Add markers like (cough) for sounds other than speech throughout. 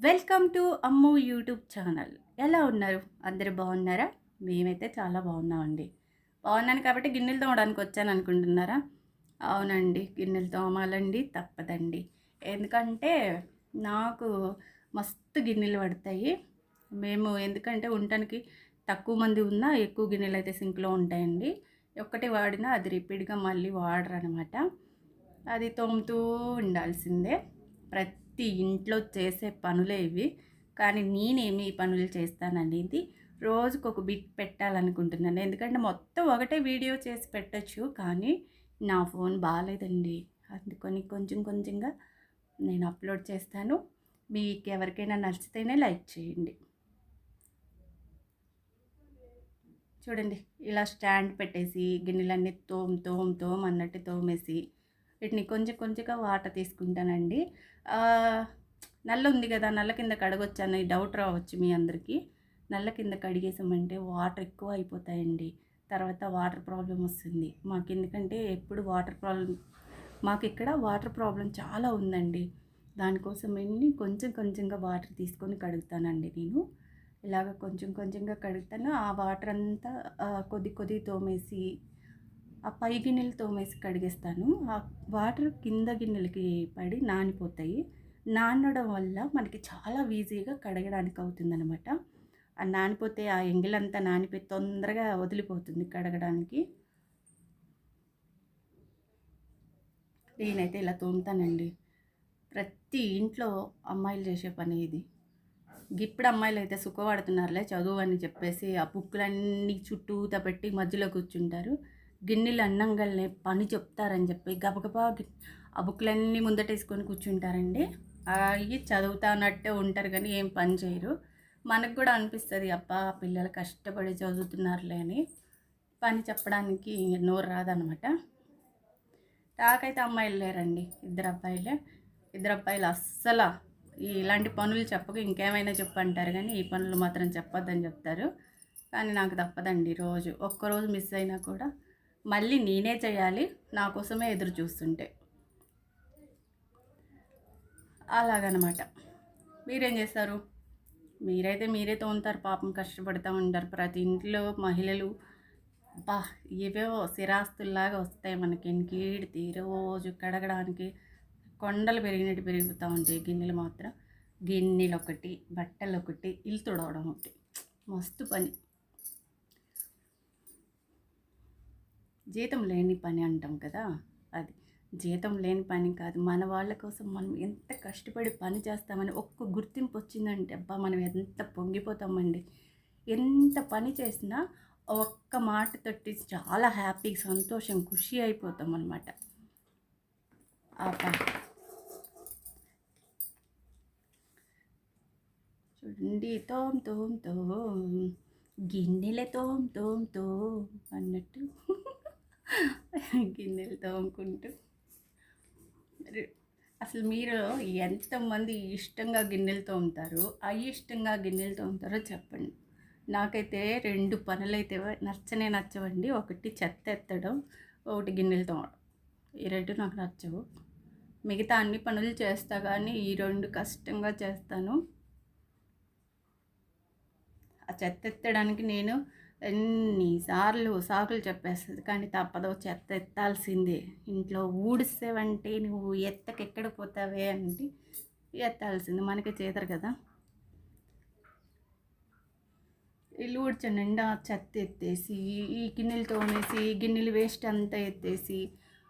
Welcome to Ammu YouTube channel. ఎలా ఉన్నారు? అందరు బాగున్నారా? మేమైతే చాలా బాగున్నామండి. బాగున్నాను కాబట్టి గిన్నెలు తోమడానికి వచ్చాను అనుకుంటున్నారా? అవునండి గిన్నెలు తోమాలండి తప్పదండి. ఎందుకంటే నాకు మస్తు గిన్నెలు పడతాయి. మేము ఎందుకంటే ఉండటానికి తక్కువ మంది ఉన్నా ఎక్కువ గిన్నెలు అయితే సింక్లో ఉంటాయండి. ఒక్కటి వాడినా అది రిపీట్గా మళ్ళీ వాడరు అనమాట అది తోముతూ ఉండాల్సిందే. ప్రతి ఇంట్లో చేసే పనులే ఇవి. కానీ నేనేమి ఈ పనులు చేస్తాననేది రోజుకు ఒక బిట్ పెట్టాలనుకుంటున్నాను. ఎందుకంటే మొత్తం ఒకటే వీడియో చేసి పెట్టచ్చు. కానీ నా ఫోన్ బాగాలేదండి అందుకని కొంచెం కొంచెంగా నేను అప్లోడ్ చేస్తాను. మీకు ఎవరికైనా నచ్చితేనే లైక్ చేయండి. చూడండి ఇలా స్టాండ్ పెట్టేసి గిన్నెలన్నీ తోమ్ తోమ్ తోమ్ అన్నట్టు తోమేసి వీటిని కొంచెం కొంచెంగా వాటర్ తీసుకుంటానండి. నల్ల ఉంది కదా నల్ల కింద కడగొచ్చని డౌట్ రావచ్చు మీ అందరికీ. నల్ల కింద కడిగేసామంటే వాటర్ ఎక్కువ అయిపోతాయండి. తర్వాత వాటర్ ప్రాబ్లం వస్తుంది. మాకు ఎందుకంటే ఎప్పుడు వాటర్ ప్రాబ్లం మాకు ఇక్కడ వాటర్ ప్రాబ్లం చాలా ఉందండి. దానికోసం ఎన్ని కొంచెం కొంచెంగా వాటర్ తీసుకొని కడుగుతానండి నేను. ఇలాగ కొంచెం కొంచెంగా కడుగుతాను. ఆ వాటర్ అంతా కొద్ది కొద్ది తోమేసి ఆ పై గిన్నెలు తోమేసి కడిగేస్తాను. ఆ వాటర్ కింద గిన్నెలకి పడి నానిపోతాయి. నానడం వల్ల మనకి చాలా ఈజీగా కడగడానికి అవుతుందన్నమాట. ఆ నానిపోతే ఆ ఎంగిలంతా నానిపోయి తొందరగా వదిలిపోతుంది కడగడానికి. నేనైతే ఇలా తోముతానండి. ప్రతి ఇంట్లో అమ్మాయిలు చేసే పని ఇది. ఇప్పుడు అమ్మాయిలు అయితే సుఖపడుతున్నారులే చదువు అని చెప్పేసి ఆ బుక్కులన్నీ చుట్టూత పెట్టి మధ్యలో కూర్చుంటారు. గిన్నెలు అన్నంగానే పని చెప్తారని చెప్పి గబగబా ఆ బుక్లన్నీ ముందటేసుకొని కూర్చుంటారండి. అవి చదువుతానట్టే ఉంటారు కానీ ఏం పని చేయరు. మనకు కూడా అనిపిస్తుంది అబ్బా పిల్లలు కష్టపడి చదువుతున్నారులే అని. పని చెప్పడానికి నోరు రాదనమాట. నాకైతే అమ్మాయిలు లేరండి ఇద్దరు అబ్బాయిలే. ఇద్దరు అబ్బాయిలు అస్సలు ఇలాంటి పనులు చెప్పక ఇంకేమైనా చెప్పంటారు కానీ ఈ పనులు మాత్రం చెప్పొద్దని చెప్తారు. కానీ నాకు తప్పదండి రోజు. ఒక్కరోజు మిస్ అయినా కూడా మళ్ళీ నేనే చేయాలి నా కోసమే ఎదురు చూస్తుంటే. అలాగనమాట. మీరేం చేస్తారు? మీరైతే మీరే తోముతారు పాపం కష్టపడుతూ ఉంటారు. ప్రతి ఇంట్లో మహిళలు బా ఏవేవో స్థిరాస్తుల్లాగా వస్తాయి మనకి. ఇంకీడితే రోజు కడగడానికి కొండలు పెరిగినట్టు పెరుగుతూ ఉంటాయి గిన్నెలు మాత్రం. గిన్నెలు ఒకటి బట్టలు ఒకటి ఇల్లు తుడవడం ఒకటి. మస్తు పని. జీతం లేని పని అంటాం కదా అది. జీతం లేని పని కాదు. మన వాళ్ళ కోసం మనం ఎంత కష్టపడి పని చేస్తామని ఒక్క గుర్తింపు వచ్చిందంటే అబ్బా మనం ఎంత పొంగిపోతామండి. ఎంత పని చేసినా ఒక్క మాట తోటి చాలా హ్యాపీ సంతోషం ఖుషి అయిపోతాం అనమాట చూడండి తోం తోం తోం గిన్నెల తోం తోం తోం అన్నట్టు. గిన్నెలు తోముకుంటూ. అసలు మీరు ఎంతమంది ఇష్టంగా గిన్నెలు తోముతారు అయిష్టంగా గిన్నెలు తోముతారో చెప్పండి. నాకైతే రెండు పనులైతే నచ్చనే నచ్చవండి. ఒకటి చెత్త ఎత్తడం ఒకటి గిన్నెలు తోమడం. ఈ రెండు నాకు నచ్చవు. మిగతా అన్ని పనులు చేస్తా కానీ ఈ రెండు కష్టంగా చేస్తాను. ఆ చెత్త ఎత్తడానికి నేను ఎన్నిసార్లు సాకులు చెప్పేస్తుంది. కానీ తప్పదు చెత్త ఎత్తాల్సిందే. ఇంట్లో ఊడిస్తావంటే నువ్వు ఎత్తకెక్కడ పోతావే అంటే ఎత్తాల్సింది. మనకే చేతరు కదా. ఇల్లు ఊడ్చండి నిండా చెత్త ఎత్తేసి ఈ గిన్నెలు తోమేసి గిన్నెలు వేస్ట్ అంతా ఎత్తేసి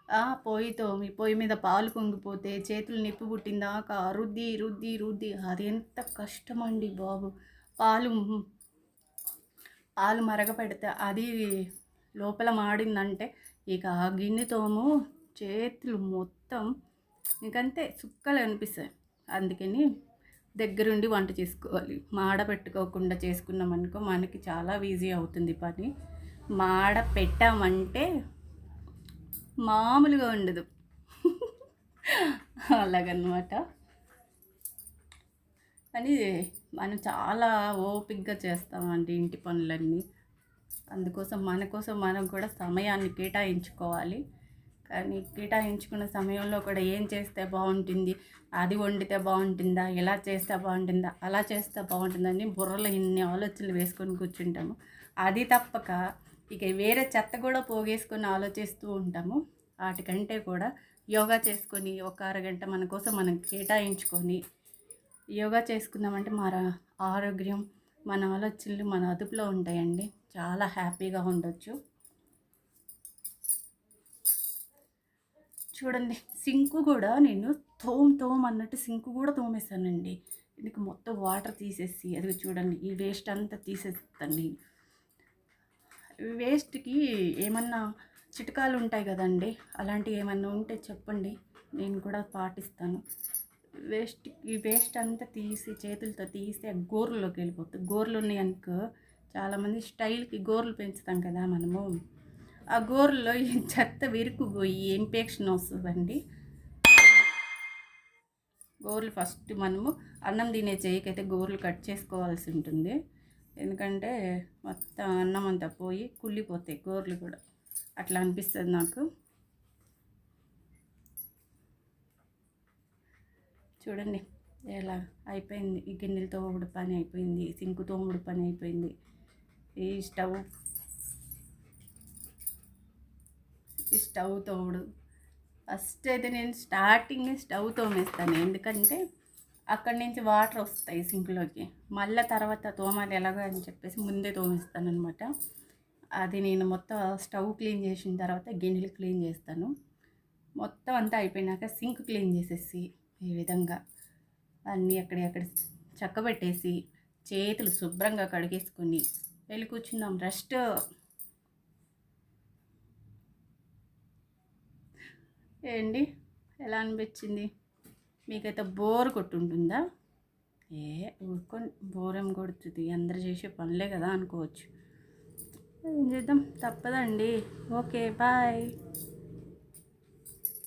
ఆ పొయ్యి తోమి పొయ్యి మీద పాలు పొంగిపోతే చేతులు నిప్పు పుట్టిందాక రుద్ది రుద్ది రుద్ది. అది ఎంత కష్టం అండి బాబు. పాలు పాలు మరగపెడితే అది లోపల మాడిందంటే ఇక ఆ గిన్నెతోము చేతులు మొత్తం ఇంకంతే సుక్కలు అనిపిస్తాయి. అందుకని దగ్గరుండి వంట చేసుకోవాలి. మాడ పెట్టుకోకుండా చేసుకున్నాం అనుకో మనకి చాలా ఈజీ అవుతుంది పని. మాడ పెట్టామంటే మామూలుగా ఉండదు. (laughs) అలాగనమాట. కానీ మనం చాలా ఓపిక్గా చేస్తామండి ఇంటి పనులన్నీ. అందుకోసం మన కోసం మనం కూడా సమయాన్ని కేటాయించుకోవాలి. కానీ కేటాయించుకున్న సమయంలో కూడా ఏం చేస్తే బాగుంటుంది? అది వండితే బాగుంటుందా? ఇలా చేస్తే బాగుంటుందా? అలా చేస్తే బాగుంటుందని బుర్రలో ఇన్ని ఆలోచనలు వేసుకొని కూర్చుంటాము. అది తప్పక ఇక వేరే చెత్త కూడా పోగేసుకొని ఆలోచిస్తూ ఉంటాము. వాటికంటే కూడా యోగా చేసుకొని ఒక అరగంట మన కోసం మనం కేటాయించుకొని యోగా చేసుకుందామంటే మన ఆరోగ్యం మన ఆలోచనలు మన అదుపులో ఉంటాయండి. చాలా హ్యాపీగా ఉండొచ్చు. చూడండి సింకు కూడా నేను తోమ్ తోమ్ అన్నట్టు సింకు కూడా తోమేస్తానండి ఇందుకు మొత్తం వాటర్ తీసేసి అది చూడండి ఈ వేస్ట్ అంతా తీసేస్తాను వేస్ట్కి ఏమన్నా చిట్కాలు ఉంటాయి కదండి అలాంటివి ఏమన్నా ఉంటే చెప్పండి. నేను కూడా పాటిస్తాను. వేస్ట్ ఈ వేస్ట్ అంతా తీసి చేతులతో తీసి ఆ గోర్లలోకి వెళ్ళిపోతుంది గోర్లు ఉన్నాయి అనుకో చాలామంది స్టైల్కి గోర్లు పెంచుతాం కదా మనము. ఆ గోర్లో ఈ చెత్త విరుకుపోయి ఇన్ఫెక్షన్ వస్తుందండి. గోర్లు ఫస్ట్ మనము అన్నం తినే చేయకైతే గోర్లు కట్ చేసుకోవాల్సి ఉంటుంది. ఎందుకంటే మొత్తం అన్నం అంతా పోయి కుళ్ళిపోతాయి గోర్లు కూడా. అట్లా అనిపిస్తుంది నాకు. చూడండి ఎలా అయిపోయింది. ఈ గిన్నెలతో తోముడు పని అయిపోయింది సింకు తోముడు పని అయిపోయింది. ఈ స్టవ్ ఈ స్టవ్ తోముడు ఫస్ట్ అయితే నేను స్టార్టింగ్ స్టవ్ తోమేస్తాను. ఎందుకంటే అక్కడి నుంచి వాటర్ వస్తాయి సింక్లోకి. మళ్ళీ తర్వాత తోమాలి ఎలాగో అని చెప్పేసి ముందే తోమేస్తాను అనమాట అది నేను మొత్తం స్టవ్ క్లీన్ చేసిన తర్వాత గిన్నెలు క్లీన్ చేస్తాను. మొత్తం అంతా అయిపోయినాక సింక్ క్లీన్ చేసేసి ఈ విధంగా అన్నీ ఎక్కడెక్కడ చక్కబెట్టేసి చేతులు శుభ్రంగా కడిగేసుకొని వెళ్ళి కూర్చుందాం రెస్ట్ ఏంటి? ఎలా అనిపించింది? మీకైతే బోర్ కొట్టుంటుందా? ఏ ఊరుకొని బోర్ కొడుతుంది. అందరు చేసే పనులే కదా అనుకోవచ్చు. ఏం చేద్దాం? తప్పదండి. Okay bye.